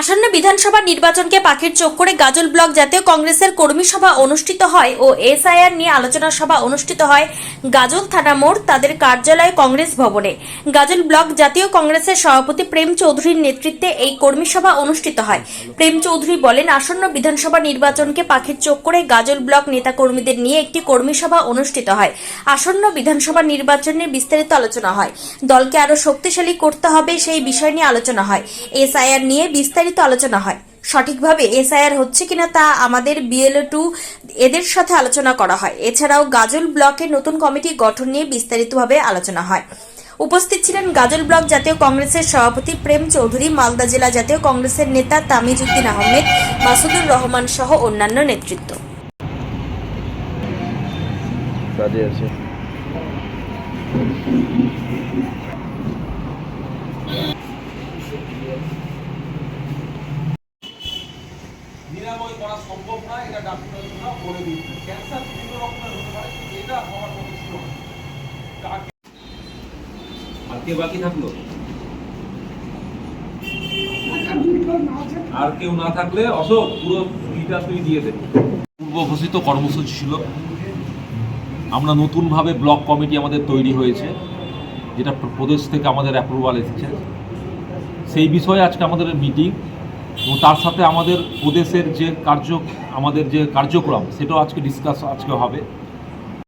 আসন্ন বিধানসভা নির্বাচনকে পাখির চোখ করে গাজল ব্লক জাতীয় কংগ্রেসের কর্মী সভা অনুষ্ঠিত হয় ও এসআইআর নিয়ে আলোচনা সভা অনুষ্ঠিত হয় গাজল থানা মোড়, তাদের কার্যালয় কংগ্রেস ভবনে। গাজল ব্লক জাতীয় কংগ্রেসের সভাপতি প্রেম চৌধুরীর নেতৃত্বে এই কর্মী সভা অনুষ্ঠিত হয়। প্রেম চৌধুরী বলেন, আসন্ন বিধানসভা নির্বাচনকে পাখির চোখ করে গাজল ব্লক নেতাকর্মীদের নিয়ে একটি কর্মী সভা অনুষ্ঠিত হয়। আসন্ন বিধানসভা নির্বাচনে বিস্তারিত আলোচনা হয়। দলকে আরও শক্তিশালী করতে হবে সেই বিষয় নিয়ে আলোচনা হয়। এসআইআর নিয়ে বিস্তারিত আলোচনা হয়। সঠিকভাবে এসআইআর হচ্ছে কিনা তা আমাদের বিএলও টু এদের সাথে আলোচনা করা হয়। এছাড়াও গাজল ব্লকের নতুন কমিটি গঠন নিয়ে বিস্তারিতভাবে আলোচনা হয়। উপস্থিত ছিলেন গাজল ব্লক জাতীয় কংগ্রেসের সভাপতি প্রেম চৌধুরী, মালদা জেলা জাতীয় কংগ্রেসের নেতা তামিজ উদ্দিন আহমেদ, মাসুদুর রহমান সহ অন্যান্য নেতৃত্ব। নিরাময় করা সম্ভব না এটা ডাক্তাররা বলে দিচ্ছে। ক্যান্সার বিভিন্ন রকমের হতে পারে কিন্তু এটা হওয়ার কথা ছিল না আর কে বাকি থাকল? আর কেউ না থাকলে অশোক পুরো ফ্রিটা তুই দিয়ে দে। পূর্ব ঘোষিত কর্মসূচি ছিল। আমরা নতুনভাবে ব্লক কমিটি আমাদের তৈরি হয়েছে যেটা প্রদেশ থেকে আমাদের অ্যাপ্রুভাল এসেছে। সেই বিষয়ে আজকে আমাদের মিটিং এবং তার সাথে আমাদের প্রদেশের যে কার্য, আমাদের যে কার্যক্রম, সেটাও আজকে ডিসকাস আজকে হবে।